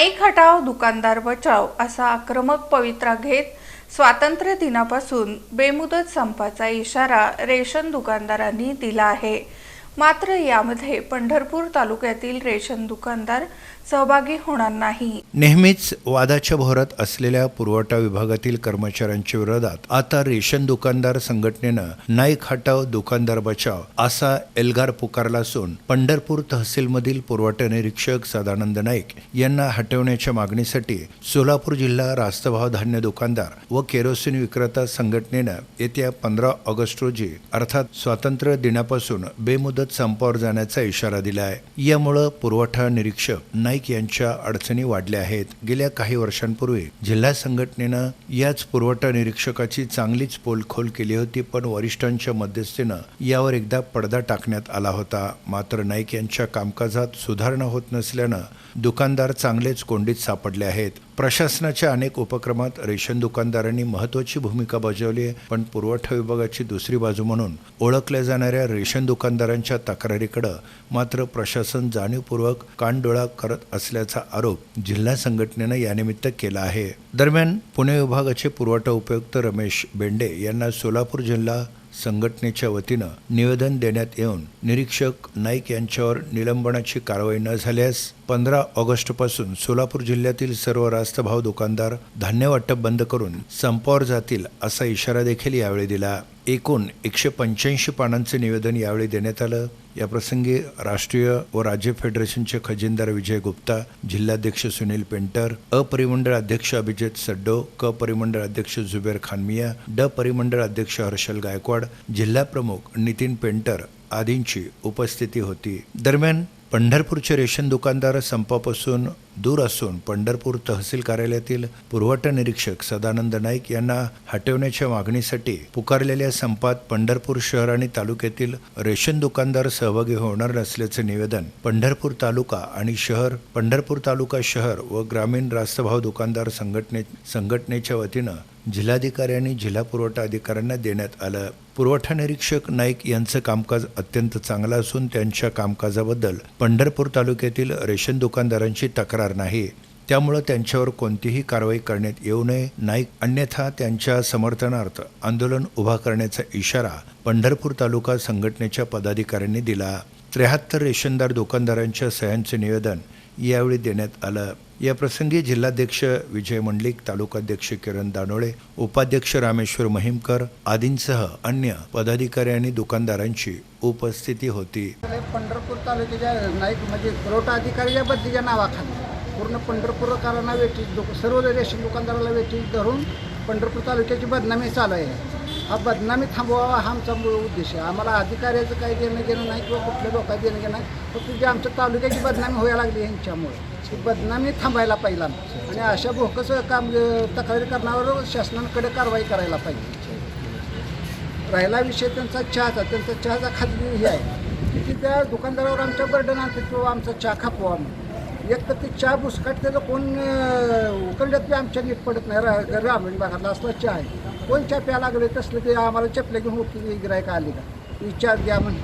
नाईक हटाव दुकानदार बचाव असा आक्रमक पवित्रा घेत स्वातंत्र्य दिनापासून बेमुदत संपाचा इशारा रेशन दुकानदारांनी दिला आहे. मात्र यामध्ये पंढरपूर तालुक्यातील रेशन दुकानदार सहभागी होणार नाही. नेहमीच वादाच्या भोरात असलेल्या पुरवठा विभागातील कर्मचाऱ्यांच्या विरोधात आता रेशन दुकानदार संघटनेनं नाईक हटाव दुकानदार बचाव असा एल्गार पुकारला असून पंढरपूर तहसीलमधील पुरवठा निरीक्षक सदानंद नाईक यांना हटवण्याच्या मागणीसाठी सोलापूर जिल्हा रास्तभाव धान्य दुकानदार व केरोसिन विक्रेता संघटनेनं येत्या पंधरा ऑगस्ट रोजी अर्थात स्वातंत्र्य दिनापासून बेमुदत संपावर जाण्याचा इशारा दिला आहे यामुळं पुरवठा निरीक्षक नाईक यांच्या अडचणी वाढल्या आहेत. गेल्या काही वर्षांपूर्वी जिल्हा संघटनेनं याच पुरवठा निरीक्षकाची चांगलीच पोलखोल केली होती पण वरिष्ठांच्या मध्यस्थीनं यावर एकदा पडदा टाकण्यात आला होता. मात्र नाईक यांच्या कामकाजात सुधारणा होत नसल्यानं दुकानदार चांगलेच कोंडीत सापडले आहेत. प्रशासनाच्या अनेक उपक्रमात रेशन दुकानदारांनी महत्वाची भूमिका बजावली आहे. पण पुरवठा विभागाची दुसरी बाजू म्हणून ओळखल्या जाणाऱ्या रेशन दुकानदारांच्या तक्रारीकडं मात्र प्रशासन जाणीवपूर्वक कानडोळा करत असल्याचा आरोप जिल्हा संघटनेनं यानिमित्त केला आहे. दरम्यान पुणे विभागाचे पुरवठा उपयुक्त रमेश बेंडे यांना सोलापूर जिल्हा संघटनेच्या वतीनं निवेदन देण्यात येऊन निरीक्षक नाईक यांच्यावर निलंबनाची कारवाई न झाल्यास पंधरा ऑगस्टपासून सोलापूर जिल्ह्यातील सर्व रास्तभाव दुकानदार धान्य वाटप बंद करून संपावर जातील असा इशारा देखील यावेळी दिला. एकूण एकशे पंच्याऐंशी पानांचे निवेदन यावेळी देण्यात आलं. याप्रसंगी राष्ट्रीय व राज्य फेडरेशनचे खजिनदार विजय गुप्ता जिल्हाध्यक्ष सुनील पेंटर अपरिमंडळ परिमंडळ अध्यक्ष अभिजित सड्डो क परिमंडळ अध्यक्ष जुबेर खानमिया ड परिमंडळ अध्यक्ष हर्षल गायकवाड जिल्हा प्रमुख नितीन पेंटर आदींची उपस्थिती होती. दरम्यान पंढरपूरचे रेशन दुकानदार संपापासून दूर असून पंढरपूर तहसील कार्यालयातील पुरवठा निरीक्षक सदानंद नाईक यांना हटवण्याच्या मागणीसाठी पुकारलेल्या संपात पंढरपूर शहर आणि तालुक्यातील रेशन दुकानदार सहभागी होणार नसल्याचे निवेदन पंढरपूर तालुका आणि शहर पंढरपूर तालुका शहर व ग्रामीण रास्तभाव दुकानदार संघटने संघटनेच्या वतीनं जिल्हाधिकारी आणि जिल्हा पुरवठा अधिकाऱ्यांना देण्यात आलं. पुरवठा निरीक्षक नाईक यांचं कामकाज अत्यंत चांगलं असून त्यांच्या कामकाजाबद्दल पंढरपूर तालुक्यातील रेशन दुकानदारांची तक्रार नाही. त्यामुळं त्यांच्यावर कोणतीही कारवाई करण्यात येऊ नये नाईक अन्यथा त्यांच्या समर्थनार्थ आंदोलन उभा करण्याचा इशारा पंढरपूर तालुका संघटनेच्या पदाधिकाऱ्यांनी दिला. त्र्याहत्तर रेशनदार दुकानदारांच्या सह्यांचे निवेदन यावेळी देण्यात आलं. या प्रसंगी जिल्हाध्यक्ष विजय मंडलिक तालुकाध्यक्ष किरण दानोळे उपाध्यक्ष रामेश्वर महिमकर आदींसह अन्य पदाधिकारी आणि दुकानदारांची उपस्थिती होती. पंढरपूर तालुक्याच्या नाईक म्हणजे पुरवठा अधिकारीच्या बदलीच्या नावाखाली. पूर्ण पंढरपूरकरांना वेठी दुक सर्व रेशन दुकानदाराला वेठी धरून पंढरपूर तालुक्याची बदनामी चालू आहे. हा बदनामी थांबवावा हा आमचा मूळ उद्देश आहे. आम्हाला अधिकाऱ्याचं काही देणं घेणं नाही किंवा कुठल्या लोकांचं देणं घेणं नाही. फक्त जे आमच्या तालुक्याची बदनामी व्हायला लागली यांच्यामुळे. ती बदनामी थांबायला पाहिजे आणि अशा भोकस काम तक्रारी करण्यावर शासनाकडे कारवाई करायला पाहिजे. राहिला विषय त्यांचा चहाचा. त्यांचा चहाचा खाजगी हे आहे. की त्या दुकानदारावर आमच्या बर्डन आणतात किंवा आमचा चहा खापवा म्हणून. एक तर ते चहा बुसकाट त्याचं कोण अं, बी आमच्या नीट पडत नाही. रा ग्रामीण भागातला असला चहा आहे. कोण चहा प्या लागले तसलं ते आम्हाला चपल्या घेऊन होती गिरायक आली का? विचार द्या म्हणून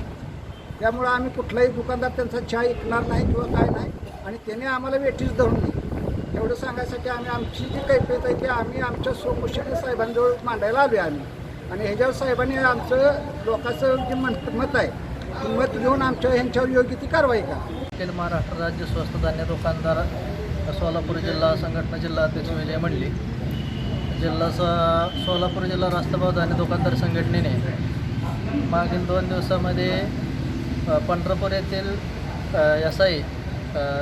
त्यामुळं आम्ही कुठलाही दुकानदार त्यांचा चहा ऐकणार नाही किंवा काय नाही आणि त्याने आम्हाला वेठीच धरून दिली. एवढं सांगायसाठी आम्ही आमची जी कैफियत आहे ती आम्ही आमच्या स्वमुशीने साहेबांजवळ मांडायला आलो आम्ही. आणि ह्याच्यावर साहेबांनी आमचं लोकांचं जे मत मत आहे मत घेऊन आमच्या ह्यांच्यावर योग्य ती कारवाई करा. अखिल महाराष्ट्र राज्य स्वस्त धान्य दुकानदार सोलापूर जिल्हा संघटना जिल्हा अध्यक्ष विजय मंडली जिल्हा स सोलापूर जिल्हा रास्तभाव धान्य दुकानदार संघटनेने मागील दोन दिवसामध्ये पंढरपूर येथील एस आय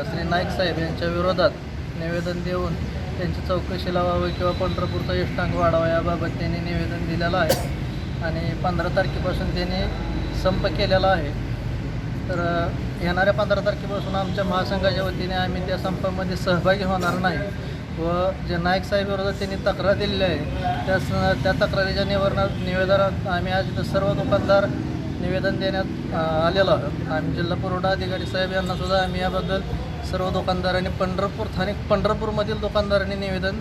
श्री नाईक साहेब यांच्या विरोधात निवेदन देऊन त्यांची चौकशी लावावी किंवा पंढरपूरचा इष्टांक वाढावा याबाबत त्यांनी निवेदन दिलेलं आहे आणि पंधरा तारखेपासून त्यांनी संप केलेला आहे. तर येणाऱ्या पंधरा तारखेपासून आमच्या महासंघाच्या वतीने आम्ही त्या संपामध्ये सहभागी होणार नाही. व जे नाईक साहेब विरोधात त्यांनी तक्रार दिलेली आहे त्या स- त्या तक्रारीच्या निवारणात निवेदनात आम्ही आज सर्व दुकानदार निवेदन देण्यात आलेलो आहोत. आम्ही जिल्हा पुरवठा अधिकारी साहेब यांनासुद्धा आम्ही याबद्दल सर्व दुकानदारांनी पंढरपूर स्थानिक पंढरपूरमधील दुकानदारांनी निवेदन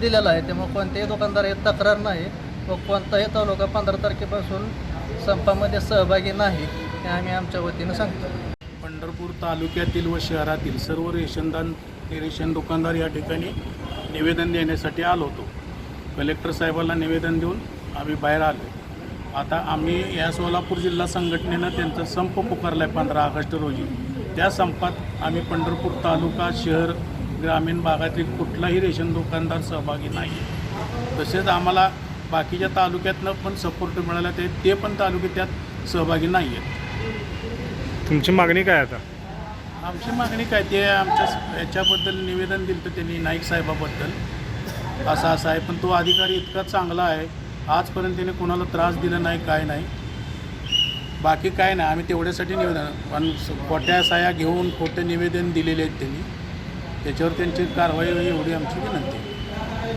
दिलेलं आहे. त्यामुळे कोणत्याही दुकानदार हे तक्रार नाही व कोणताही तालुका पंधरा तारखेपासून संपामध्ये सहभागी नाही हे आम्ही आमच्या वतीनं सांगतो. पंढरपूर तालुक्यातील व शहरातील सर्व रेशनदान रेशन दुकानदार या ठिकाणी निवेदन देण्यासाठी आलो होतो. कलेक्टर साहेबांना निवेदन देऊन आम्ही बाहेर आलो. आता आम्ही या सोलापूर जिल्हा संघटनेनं त्यांचा संप पुकारला आहे पंधरा ऑगस्ट रोजी. त्या संपात आम्ही पंढरपूर तालुका शहर ग्रामीण भागातील कुठलाही रेशन दुकानदार सहभागी नाही. तसेच आम्हाला बाकीच्या तालुक्यातनं पण सपोर्ट मिळाला ते ते पण तालुके त्यात सहभागी नाही आहेत तुमची मागणी काय आता? आमची मागणी काय ते आमच्या याच्याबद्दल निवेदन दिलं तर त्यांनी नाईक साहेबाबद्दल. असं असं आहे पण तो अधिकारी इतका चांगला आहे आजपर्यंत त्याने कोणाला त्रास दिला नाही काय नाही. बाकी काय नाही आम्ही तेवढ्यासाठी निवेदन पण खोट्या साया घेऊन खोटे निवेदन दिलेले आहेत त्यांनी. त्याच्यावर त्यांची कारवाई एवढी आमची विनंती आहे.